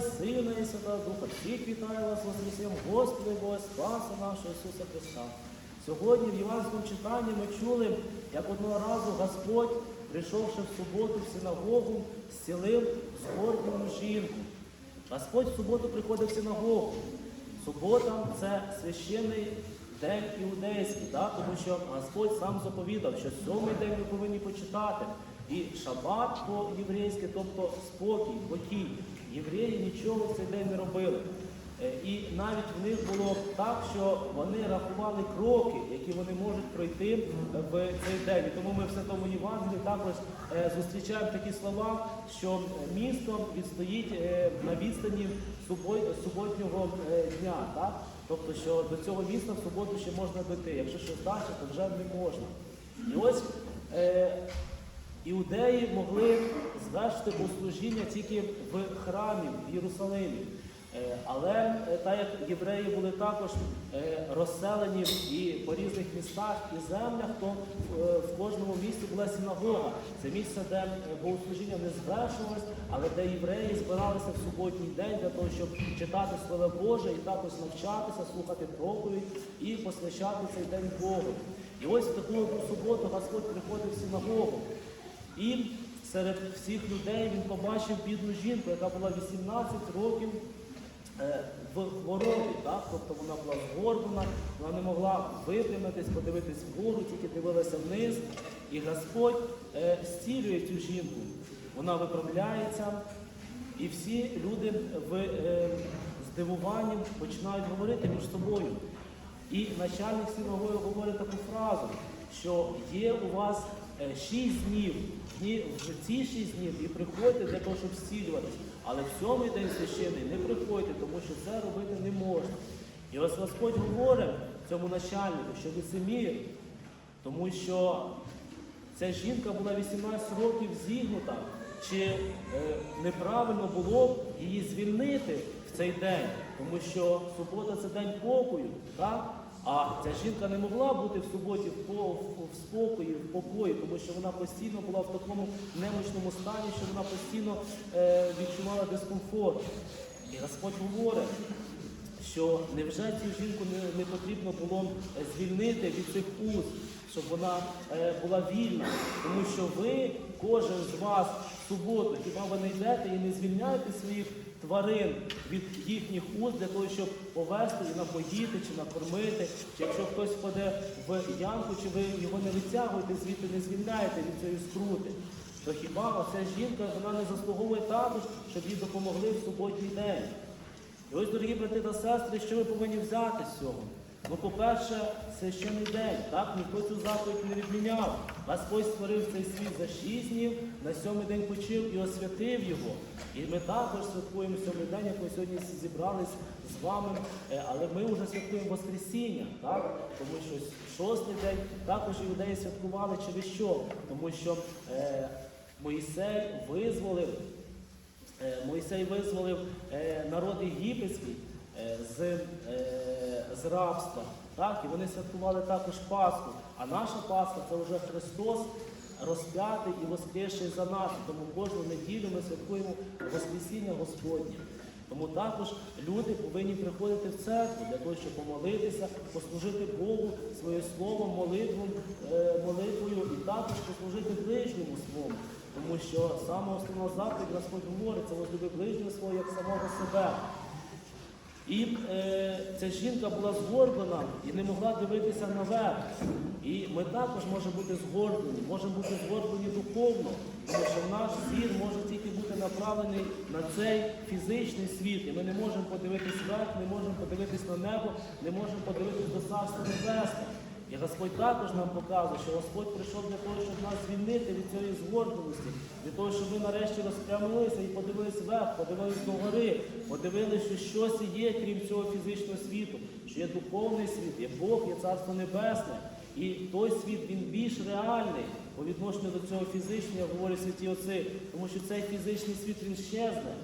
і Сина, і Святого Духа. Всіх вітаю вас воскресінням Господи Бога, Спаса нашого Ісуса Христа. Сьогодні в Іванському читанні ми чули, як одного разу Господь, прийшовши в суботу в синагогу, зцілив згорблену жінку. Господь в суботу приходив в синагогу. Субота це священний день іудейський, да? тому що Господь сам заповідав, що сьомий день ми повинні почитати. І шабат по-єврейськи, тобто спокій, покій. Євреї нічого в цей день не робили. Е, І навіть в них було так, що вони рахували кроки, які вони можуть пройти в цей день. І тому ми в Святому Євангелії також е, зустрічаємо такі слова, що місто відстоїть е, на відстані суботнього е, дня. Так? Тобто, що до цього міста в суботу ще можна дойти. Якщо щось далі, то вже не можна. І ось е, іудеї могли звершити богослужіння тільки в храмі в Єрусалимі. Е, Але е, так як євреї були також е, розселені і по різних містах і землях, то в кожному місті була синагога. Це місце, де богослужіння не звершувалось, але де євреї збиралися в суботній день для того, щоб читати Слово Боже і також навчатися, слухати проповідь і посвящати цей день Богу. І ось в таку суботу Господь приходив в синагогу. І серед всіх людей він побачив бідну жінку, яка була 18 років е, в хворобі. Так? Тобто вона була згорблена, вона не могла випрямитись, подивитись вгору, тільки дивилася вниз. І Господь е, зцілює цю жінку. Вона виправляється, і всі люди в е, здивуванні починають говорити між собою. І начальник синагоги говорить таку фразу, що є у вас шість днів, дні, в ці шість днів і приходьте для того, щоб зцілюватись. Але в сьомий день священний не приходьте, тому що це робити не можна. І ось Господь говорить цьому начальнику, що лицемір, тому що ця жінка була 18 років зігнута. Чи е, неправильно було б її звільнити в цей день, тому що субота це день покою, так? А ця жінка не могла бути в суботі в, спокої, в покої, тому що вона постійно була в такому немощному стані, що вона постійно е, відчувала дискомфорт. І Господь говорить, що невже цю жінку не, не потрібно було е, звільнити від цих уз, щоб вона е, була вільна, тому що ви, кожен з вас в суботу, хіба ви не йдете і не звільняєте своїх тварин від їхніх уст для того, щоб повести і напоїти чи накормити, якщо хтось впаде в ямку, чи ви його не витягуєте, звідти не звільняєте від цієї скрути. То хіба ця жінка вона не заслуговує також, щоб їй допомогли в суботній день? І ось, дорогі брати та сестри, що ви повинні взяти з цього? Ну, по-перше, священний день, так? Ніхто цю заповідь не відміняв. Господь створив цей світ за шість днів, на сьомий день почив і освятив його. І ми також святкуємо сьомий день, як ми сьогодні зібрались з вами, Е, але ми вже святкуємо Воскресіння, так? Тому що шостий день також іудеї святкували через що? Тому що е, Моїсей визволив Е, Мойсей визволив е, народ єгипетський з, е, з рабства. Так? І вони святкували також Пасху. А наша Пасха це вже Христос розп'ятий і воскресший за нас. Тому кожну неділю ми святкуємо Воскресіння Господнє. Тому також люди повинні приходити в церкву для того, щоб помолитися, послужити Богу своє молитвом, е, молитвою і також послужити ближньому своєму. Тому що саме основна заповідь Господь говорить, це возлюби ближнього свого як самого себе. І е, ця жінка була згорблена і не могла дивитися наверх. І ми також можемо бути згорблені, можемо бути згорблені духовно, тому що наш зір може тільки бути направлений на цей фізичний світ. І ми не можемо подивитись вверх, не можемо подивитись на небо, не можемо подивитись до Царства Небесного. І Господь також нам показує, що Господь прийшов для того, щоб нас звільнити від цієї згорбленості, для того, щоб ми нарешті розпрямилися і подивились вверх, подивились до гори, подивилися, що щось є, крім цього фізичного світу, що є духовний світ, є Бог, є Царство Небесне. І той світ він більш реальний по відношенню до цього фізичного, говорять святі отці, тому що цей фізичний світ він щезне,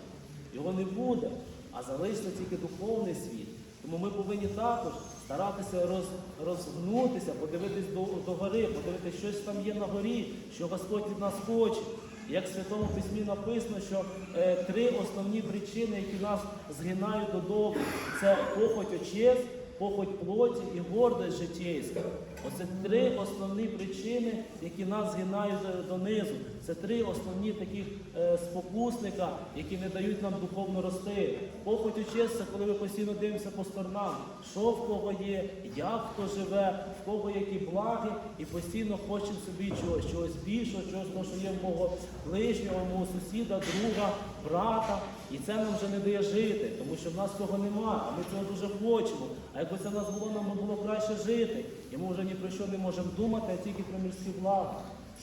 його не буде, а залишиться тільки духовний світ. Тому ми повинні також старатися роз, розгнутися, подивитись до, до гори, подивитися, щось там є на горі, що Господь від нас хоче. Як в Святому Письмі написано, що е, три основні причини, які нас згинають додому, це похоть очес, похоть плоті і гордость житейська. Оце три основні причини, які нас згинають донизу. Це три основні таких е, спокусника, які не дають нам духовно рости. Похоть це коли ми постійно дивимося по сторонам, що в кого є, як хто живе, в кого які благи, і постійно хочемо собі чогось, чогось більшого, чогось того, що є в мого ближнього, мого сусіда, друга, брата. І це нам вже не дає жити, тому що в нас цього немає, а ми цього дуже хочемо. А якби це нас було, нам було краще жити. І ми вже ні про що не можемо думати, а тільки про мирські блага.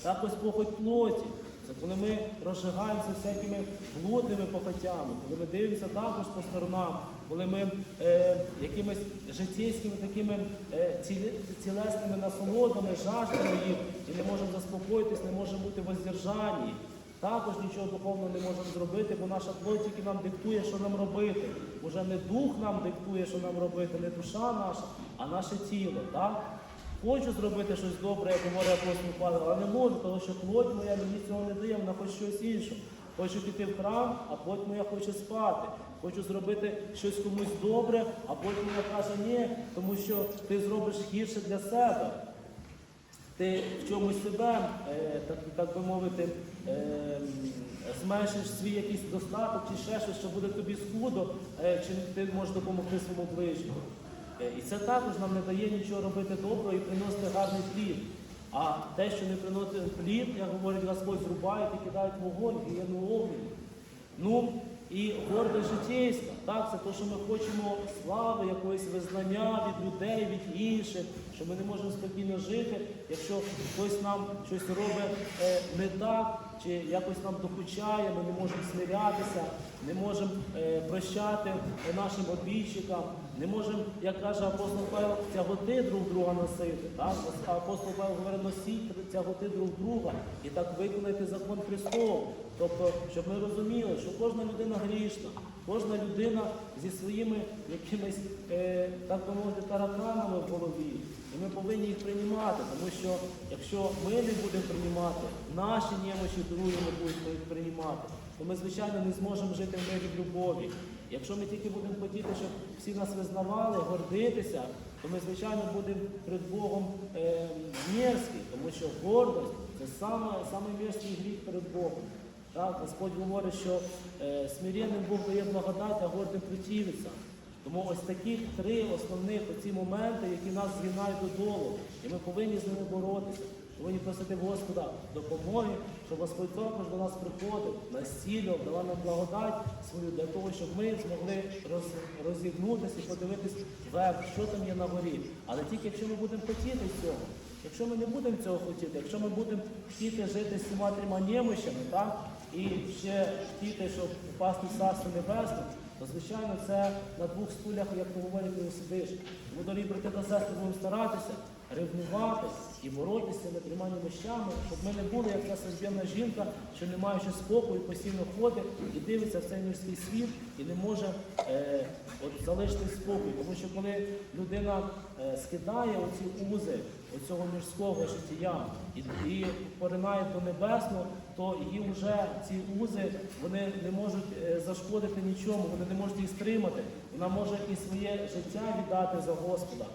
Так ось похоть плоті. Це коли ми розжигаємося всякими блудними похотями, коли ми дивимося також по сторонам, коли ми е, якимись життєйськими такими е, ціле- цілесними насолодами, жаждемо їх і не можемо заспокоїтись, не можемо бути в воздержанні. Також нічого духовного не можемо зробити, бо наша плоть тільки нам диктує, що нам робити. Уже не дух нам диктує, що нам робити, не душа наша, а наше тіло. Так? Хочу зробити щось добре, як говорить апостол Павло, але не можу, тому що плоть моя мені цього не дає, вона хоче щось інше. Хочу піти в храм, а плоть моя хоче спати. Хочу зробити щось комусь добре, а плоть моя каже ні, тому що ти зробиш гірше для себе. Ти в чомусь себе, е, так, так би мовити, е, зменшиш свій якийсь достаток чи ще щось, що буде тобі скудо, е, чи ти можеш допомогти своєму ближньому. І це також нам не дає нічого робити доброго і приносити гарний плід. А те, що не приносить плід, як говорить Господь, зрубають і кидають вогонь, гієну огню. Ну і горде житейство, Так, це те, що ми хочемо слави, якогось визнання від людей, від інших, що ми не можемо спокійно жити, якщо хтось нам щось робить е, не так, чи якось нам докучає, ми не можемо смирятися, не можемо е, прощати нашим обійщикам, не можемо, як каже апостол Павло, тяготи друг друга носити. Так? Апостол Павло говорить, носіть тяготи друг друга і так виконайте закон Христов. Тобто, щоб ми розуміли, що кожна людина грішна, кожна людина зі своїми якимись, е, так би мовити, тараканами в голові. І ми повинні їх приймати, тому що якщо ми не будемо приймати, наші немочі другі не будуть їх приймати, то ми, звичайно, не зможемо жити в мирі в любові. Якщо ми тільки будемо хотіти, щоб всі нас визнавали, гордитися, то ми, звичайно, будемо перед Богом е, мерзкі, тому що гордость це саме, гріх перед Богом. Так, Господь говорить, що е, смиренним Бог дає благодать, а гордим противиться. Тому ось такі три основних оці моменти, які нас згинають додолу, і ми повинні з ними боротися. Повинні просити Господа допомоги, щоб Господь також до нас приходив, насілював, давав нам благодать свою для того, щоб ми змогли роз, розігнутися і подивитись вверх, що там є на горі. Але тільки якщо ми будемо хотіти цього, якщо ми не будемо цього хотіти, якщо ми будемо хотіти жити з цими трьома немощами, так, і ще хотіти, щоб впасти в царство небесне, то звичайно це на двох стулях, як то говорять, не сидиш. Тому, дорогі брати та сестри, будемо старатися ревнувати і боротися цими трьома немощами, щоб ми не були, як ця серб'яна жінка, що не маючи спокою, постійно ходить і дивиться в цей мирський світ і не може е, от, залишити спокій. Тому що коли людина е, скидає оці узи оцього мирського життя і, і поринає до небесного, то її вже ці узи вони не можуть е, зашкодити нічому, вони не можуть їх стримати. Вона може і своє життя віддати за Господа,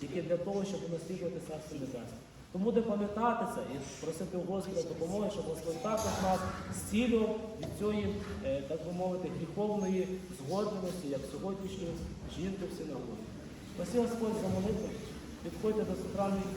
тільки для того, щоб наслідувати царство небесне. Тому де пам'ятати це і просити у Господа допомоги, щоб Господь також нас зцілював від цієї, е, так би мовити, гріховної згодності, як сьогоднішньої жінки в синагогі. Спасибо Господь за молитву. Підходьте до сакральної